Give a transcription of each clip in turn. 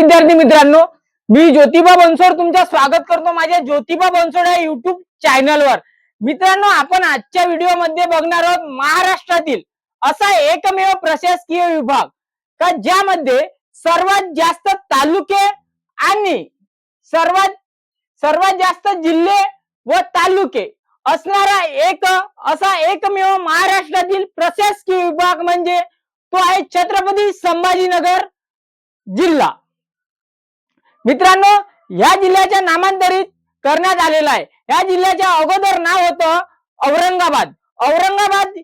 विद्यार्थी मित्रांनो मी ज्योतिबा बनसोड तुमचं स्वागत करतो माझ्या ज्योतिबा बनसोड या युट्यूब चॅनलवर मित्रांनो आपण आजच्या व्हिडिओमध्ये बघणार आहोत महाराष्ट्रातील असा एकमेव प्रशासकीय विभाग का ज्यामध्ये सर्वात जास्त तालुके आणि सर्वात सर्वात जास्त जिल्हे व तालुके असणारा एक असा एकमेव महाराष्ट्रातील प्रशासकीय विभाग म्हणजे तो आहे छत्रपती संभाजीनगर जिल्हा. मित्रांनो या जिल्ह्याच्या नामांतरित करण्यात आलेला आहे. या जिल्ह्याच्या अगोदर नाव होतं औरंगाबाद. औरंगाबाद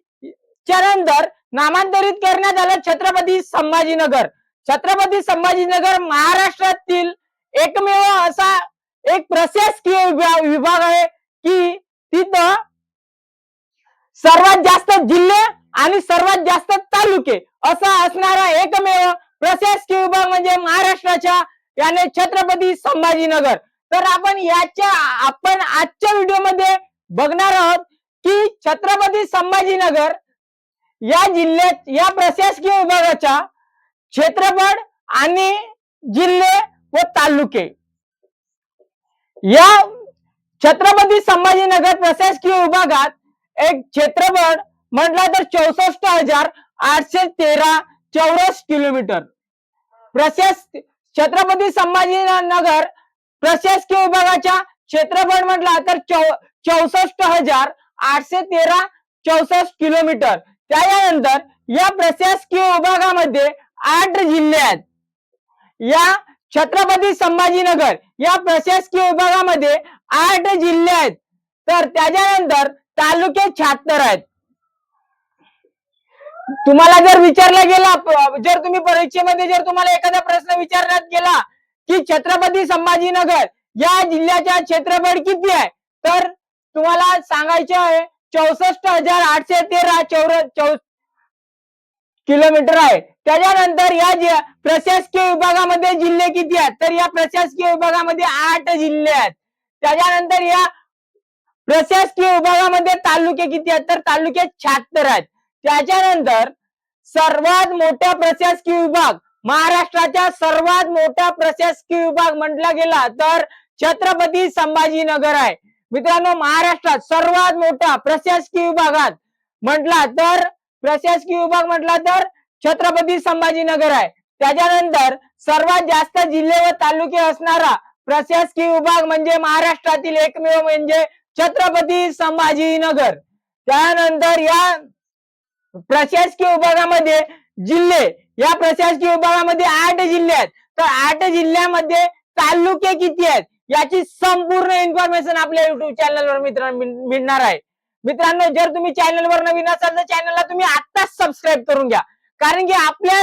च्या नंतर नामांतरित करण्यात आलं छत्रपती संभाजीनगर. छत्रपती संभाजीनगर महाराष्ट्रातील एकमेव असा एक प्रशासकीय विभाग आहे की तिथं सर्वात जास्त जिल्हे आणि सर्वात जास्त तालुके असा असणारा एकमेव प्रशासकीय विभाग म्हणजे महाराष्ट्राच्या याने छत्रपती संभाजीनगर. तर आपण याच्या आपण आजच्या व्हिडिओमध्ये बघणार आहोत की छत्रपती संभाजीनगर या जिल्ह्यात या प्रशासकीय विभागाच्या क्षेत्रफळ आणि जिल्हे व तालुके. या छत्रपती संभाजीनगर प्रशासकीय विभागात एक क्षेत्रफळ म्हटलं तर चौसष्ट हजार आठशे तेरा चौरस किलोमीटर. प्रशास छत्रपती संभाजीनगर प्रशासकीय विभागाच्या क्षेत्रफळ म्हटला तर चौ चौसष्ट हजार आठशे तेरा चौसष्ट किलोमीटर. त्याच्यानंतर या प्रशासकीय विभागामध्ये आठ जिल्हे आहेत. या छत्रपती संभाजीनगर या प्रशासकीय विभागामध्ये आठ जिल्हे आहेत. तर त्याच्यानंतर तालुके शहात्तर आहेत. तुम्हाला जर विचारला गेला जर तुम्ही परीक्षेमध्ये जर तुम्हाला एखादा प्रश्न विचारण्यात गेला की छत्रपती संभाजीनगर या जिल्ह्याच्या क्षेत्रफळ किती आहे? तर तुम्हाला सांगायचे आहे चौसष्ट हजार आठशे तेरा चौर चौ किलोमीटर आहे. त्याच्यानंतर या प्रशासकीय विभागामध्ये जिल्हे किती आहेत? तर या प्रशासकीय विभागामध्ये आठ जिल्हे आहेत. त्याच्यानंतर या प्रशासकीय विभागामध्ये तालुके किती आहेत? तर तालुके शहात्तर आहेत. त्याच्यानंतर सर्वात मोठा प्रशासकीय विभाग महाराष्ट्राच्या सर्वात मोठा प्रशासकीय विभाग म्हटला गेला तर छत्रपती संभाजीनगर आहे. मित्रांनो महाराष्ट्रात सर्वात मोठा प्रशासकीय विभागात म्हटला तर प्रशासकीय विभाग म्हटला तर छत्रपती संभाजीनगर आहे. त्याच्यानंतर सर्वात जास्त जिल्हे व तालुके असणारा प्रशासकीय विभाग म्हणजे महाराष्ट्रातील एकमेव म्हणजे छत्रपती संभाजीनगर. त्यानंतर या प्रशासकीय विभागामध्ये जिल्हे या प्रशासकीय विभागामध्ये आठ जिल्हे आहेत. तर आठ जिल्ह्यामध्ये तालुके किती आहेत? याची संपूर्ण इन्फॉर्मेशन आपल्या युट्यूब चॅनलवर मित्रांनो मिळणार आहे. मित्रांनो जर तुम्ही चॅनलवर नवीन असाल तर चॅनलला तुम्ही आत्ताच सबस्क्राईब करून घ्या. कारण की आपल्या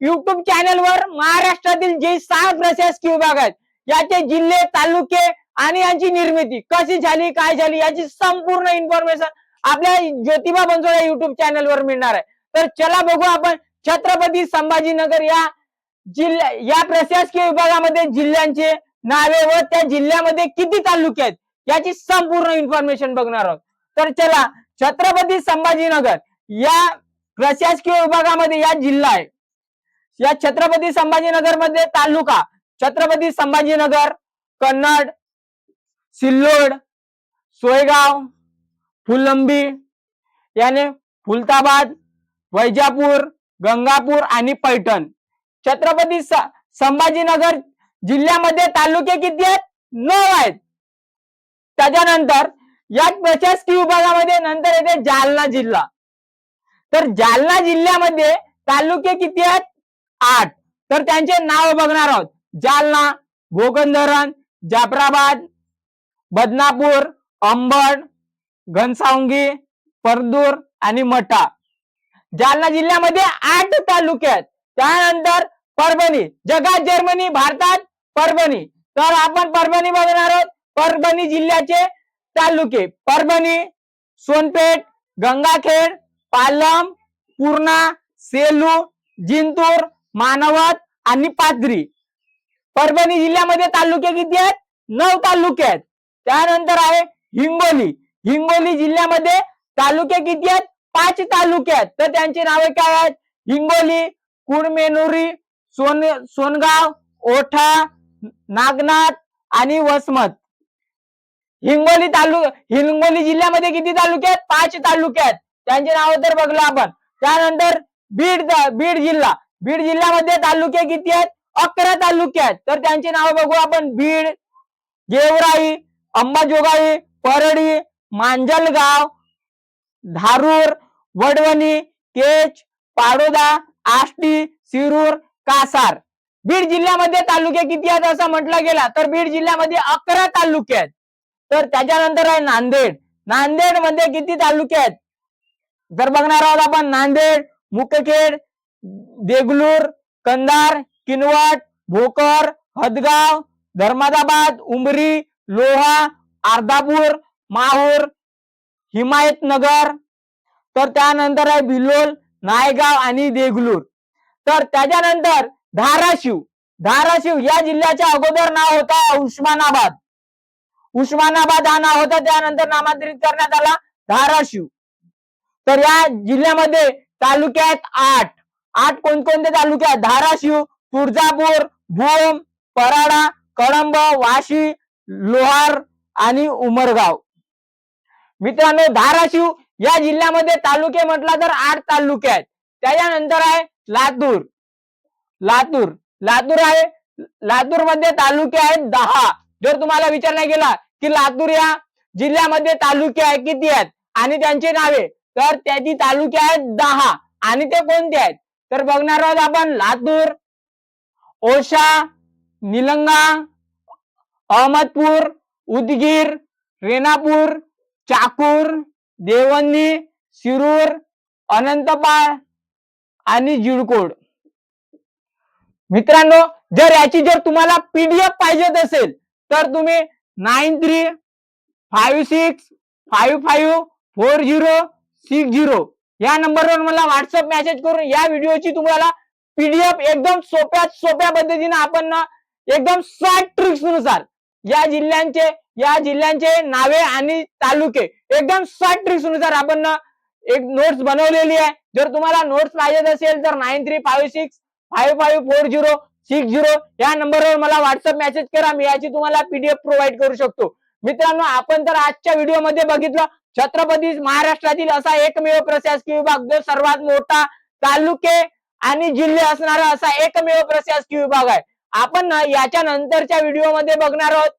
युट्यूब चॅनलवर महाराष्ट्रातील जे सहा प्रशासकीय विभाग आहेत याचे जिल्हे तालुके आणि यांची निर्मिती कशी झाली काय झाली याची संपूर्ण इन्फॉर्मेशन आपल्या ज्योतिबा बनसोड युट्यूब युट्यूब चॅनलवर मिळणार आहे. तर चला बघू आपण छत्रपती संभाजीनगर या जिल्ह्या या प्रशासकीय विभागामध्ये जिल्ह्यांचे नावे व त्या जिल्ह्यामध्ये किती तालुके आहेत याची संपूर्ण इन्फॉर्मेशन बघणार आहोत. तर चला छत्रपती संभाजीनगर या प्रशासकीय विभागामध्ये या जिल्हा आहे. या छत्रपती संभाजीनगरमध्ये तालुका छत्रपती संभाजीनगर कन्नड सिल्लोड सोयगाव फुलंबी याने फुलताबाद वैजापूर गंगापूर आणि पैठण. छत्रपती स- संभाजीनगर जिल्ह्यामध्ये तालुके किती आहेत? नऊ आहेत. त्याच्यानंतर या प्रशासकीय विभागामध्ये नंतर येते जालना जिल्हा. तर जालना जिल्ह्यामध्ये तालुके किती आहेत? आठ. तर त्यांचे नाव बघणार आहोत. जालना भोगंधरण जाफराबाद बदनापूर अंबड घनसावंगी परदूर आणि मठा जालना जिल्ह्यामध्ये आठ तालुके आहेत. त्यानंतर परभणी जगात जर्मनी भारतात परभणी. तर आपण परभणी बघणार आहोत. परभणी जिल्ह्याचे तालुके. परभणी सोनपेठ गंगाखेड पालम पूर्णा सेलू जिंतूर मानवत आणि पाथरी. परभणी जिल्ह्यामध्ये तालुके किती आहेत? नऊ तालुके आहेत. त्यानंतर आहे हिंगोली. हिंगोली जिल्ह्यामध्ये तालुके किती आहेत? पाच तालुके आहेत. तर त्यांची नावे काय आहेत? हिंगोली कुडमेनुरी सोन सोनगाव ओठा नागनाथ आणि वसमत. हिंगोली तालु हिंगोली जिल्ह्यामध्ये किती तालुके आहेत? पाच तालुके आहेत. त्यांचे नावं तर बघलो आपण. त्यानंतर बीड बीड जिल्हा. बीड जिल्ह्यामध्ये तालुके किती आहेत? अकरा तालुके आहेत. तर त्यांची नाव बघू आपण. बीड गेवराई अंबाजोगाई परळी मांजलगाव धारूर वडवणी केच पाडोदा आष्टी शिरूर कासार. बीड जिल्ह्यामध्ये तालुके किती आहेत असं म्हटलं गेला तर बीड जिल्ह्यामध्ये अकरा तालुके आहेत. तर त्याच्यानंतर आहे नांदेड. नांदेडमध्ये किती तालुके आहेत? जर बघणार आहोत आपण नांदेड मुकखेड देगलूर कंधार किनवट भोकर हदगाव धर्मादाबाद उमरी लोहा अर्धापूर माहूर हिमायतनगर तर त्यानंतर आहे बिलोल नायगाव आणि देगलूर. तर त्याच्यानंतर धाराशिव. धाराशिव या जिल्ह्याच्या अगोदर नाव होता उस्मानाबाद. उस्मानाबाद हा नाव होता त्यानंतर नामांतरित करण्यात आला धाराशिव. तर या जिल्ह्यामध्ये तालुके आहेत आठ. आठ कोणकोणते तालुके आहेत? धाराशिव तुळजापूर भूम पराडा कळंब वाशी लोहार आणि उमरगाव. मित्रांनो धाराशिव या जिल्ह्यामध्ये तालुके म्हटला तर आठ तालुके आहेत. त्याच्यानंतर आहे लातूर. लातूर. लातूर आहे लातूरमध्ये तालुके आहेत दहा. जर तुम्हाला विचारला गेला की लातूर या जिल्ह्यामध्ये तालुके आहे किती आहेत? आणि त्यांची नावे तर त्याची तालुके आहेत दहा. आणि ते कोणते आहेत? तर बघणार आहोत आपण लातूर ओशा निलंगा अहमदपूर उदगीर रेणापूर चाकूर देवंदी शिरूर अनंतपाळ आणि जिडकोड मित्रांनो जर याची जर तुम्हाला पीडीएफ पाहिजेत असेल तर तुम्ही nine three five six five five four zero six zero या नंबरवर मला व्हॉट्सअप मेसेज करून या व्हिडिओची तुम्हाला पीडीएफ एकदम सोप्यात सोप्या पद्धतीने आपण एकदम सॅट ट्रिक्सनुसार या जिल्ह्यांचे या जिल्ह्यांचे नावे आणि तालुके. एकदम शॉर्ट ट्रिक्सनुसार आपण एक नोट्स बनवलेली आहे. जर तुम्हाला नोट्स पाहिजे असेल तर nine three five six five five four zero six zero या नंबरवर मला व्हॉट्सअप मेसेज करा. मी याची तुम्हाला पीडीएफ प्रोव्हाइड करू शकतो. मित्रांनो आपण तर आजच्या व्हिडिओमध्ये बघितलं. छत्रपती महाराष्ट्रातील असा एकमेव प्रशासकीय विभाग जो सर्वात मोठा तालुके आणि जिल्हे असणारा असा एकमेव प्रशासकीय विभाग आहे. आपण ना याच्या नंतरच्या व्हिडिओमध्ये बघणार आहोत.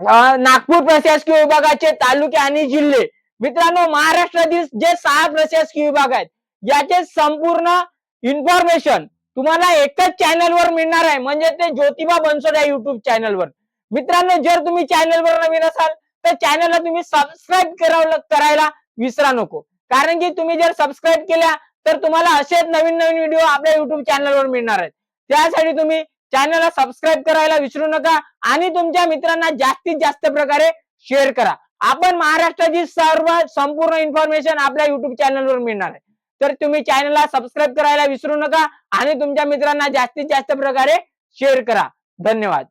नागपूर प्रशासकीय विभागाचे तालुके आणि जिल्हे. मित्रांनो महाराष्ट्रातील जे सहा प्रशासकीय विभाग आहेत याचे संपूर्ण इन्फॉर्मेशन तुम्हाला एकच चॅनलवर मिळणार आहे म्हणजे ते ज्योतिबा बनसोड या युट्यूब चॅनलवर मित्रांनो जर तुम्ही चॅनलवर नवीन असाल तर चॅनलला तुम्ही सबस्क्राईब करावलं करायला विसरा नको. कारण की तुम्ही जर सबस्क्राईब केल्या तर तुम्हाला असेच नवीन नवीन व्हिडिओ आपल्या युट्यूब चॅनलवर मिळणार आहेत. त्यासाठी तुम्ही चॅनलला सबस्क्राईब करायला विसरू नका आणि तुमच्या मित्रांना जास्तीत जास्त प्रकारे शेअर करा. आपण महाराष्ट्राची सर्व संपूर्ण इन्फॉर्मेशन आपल्या युट्यूब चॅनलवर मिळणार आहे. तर तुम्ही चॅनलला सबस्क्राईब करायला विसरू नका आणि तुमच्या मित्रांना जास्तीत जास्त प्रकारे शेअर करा. धन्यवाद.